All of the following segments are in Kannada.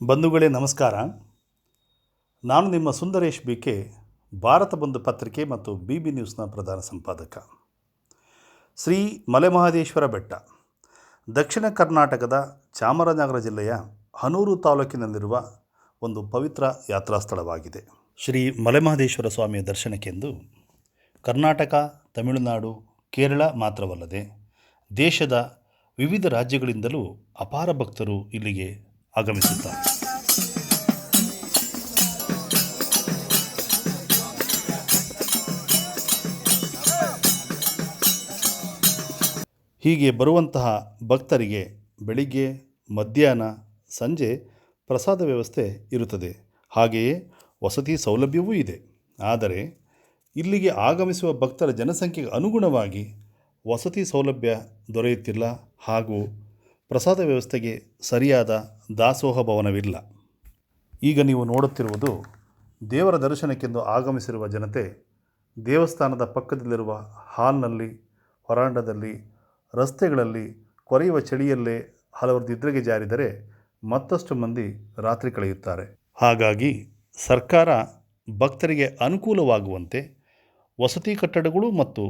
ಬಂಧುಗಳೇ ನಮಸ್ಕಾರ. ನಾನು ನಿಮ್ಮ ಸುಂದರೇಶ್ ಬಿ ಕೆ ಭಾರತ ಬಂಧು ಪತ್ರಿಕೆ ಮತ್ತು ಬಿ ಬಿ ನ್ಯೂಸ್ನ ಪ್ರಧಾನ ಸಂಪಾದಕ. ಶ್ರೀ ಮಲೆಮಹದೇಶ್ವರ ಬೆಟ್ಟ, ದಕ್ಷಿಣ ಕರ್ನಾಟಕದ ಚಾಮರಾಜನಗರ ಜಿಲ್ಲೆಯ ಹನೂರು ತಾಲೂಕಿನಲ್ಲಿರುವ ಒಂದು ಪವಿತ್ರ ಯಾತ್ರಾ ಸ್ಥಳವಾಗಿದೆ. ಶ್ರೀ ಮಲೆಮಹದೇಶ್ವರ ಸ್ವಾಮಿಯ ದರ್ಶನಕ್ಕೆಂದು ಕರ್ನಾಟಕ, ತಮಿಳುನಾಡು, ಕೇರಳ ಮಾತ್ರವಲ್ಲದೆ ದೇಶದ ವಿವಿಧ ರಾಜ್ಯಗಳಿಂದಲೂ ಅಪಾರ ಭಕ್ತರು ಇಲ್ಲಿಗೆ ಆಗಮಿಸುತ್ತಾರೆ ಹೀಗೆ ಬರುವಂತಹ ಭಕ್ತರಿಗೆ ಬೆಳಿಗ್ಗೆ, ಮಧ್ಯಾಹ್ನ, ಸಂಜೆ ಪ್ರಸಾದ ವ್ಯವಸ್ಥೆ ಇರುತ್ತದೆ. ಹಾಗೆಯೇ ವಸತಿ ಸೌಲಭ್ಯವೂ ಇದೆ. ಆದರೆ ಇಲ್ಲಿಗೆ ಆಗಮಿಸುವ ಭಕ್ತರ ಜನಸಂಖ್ಯೆಗೆ ಅನುಗುಣವಾಗಿ ವಸತಿ ಸೌಲಭ್ಯ ದೊರೆಯುತ್ತಿಲ್ಲ ಹಾಗೂ ಪ್ರಸಾದ ವ್ಯವಸ್ಥೆಗೆ ಸರಿಯಾದ ದಾಸೋಹ ಭವನವಿಲ್ಲ. ಈಗ ನೀವು ನೋಡುತ್ತಿರುವುದು ದೇವರ ದರ್ಶನಕ್ಕೆಂದು ಆಗಮಿಸಿರುವ ಜನತೆ ದೇವಸ್ಥಾನದ ಪಕ್ಕದಲ್ಲಿರುವ ಹಾಲ್ನಲ್ಲಿ, ಹೊರಾಂಡದಲ್ಲಿ, ರಸ್ತೆಗಳಲ್ಲಿ ಕೊರೆಯುವ ಚಳಿಯಲ್ಲೇ ಹಲವರು ನಿದ್ರೆಗೆ ಜಾರಿದರೆ ಮತ್ತಷ್ಟು ಮಂದಿ ರಾತ್ರಿ ಕಳೆಯುತ್ತಾರೆ. ಹಾಗಾಗಿ ಸರ್ಕಾರ ಭಕ್ತರಿಗೆ ಅನುಕೂಲವಾಗುವಂತೆ ವಸತಿ ಕಟ್ಟಡಗಳು ಮತ್ತು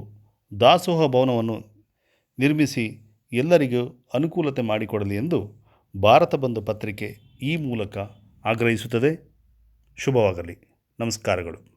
ದಾಸೋಹ ಭವನವನ್ನು ನಿರ್ಮಿಸಿ ಎಲ್ಲರಿಗೂ ಅನುಕೂಲತೆ ಮಾಡಿಕೊಡಲಿ ಎಂದು ಭಾರತ ಬಂಧು ಪತ್ರಿಕೆ ಈ ಮೂಲಕ ಆಗ್ರಹಿಸುತ್ತದೆ. ಶುಭವಾಗಲಿ. ನಮಸ್ಕಾರಗಳು.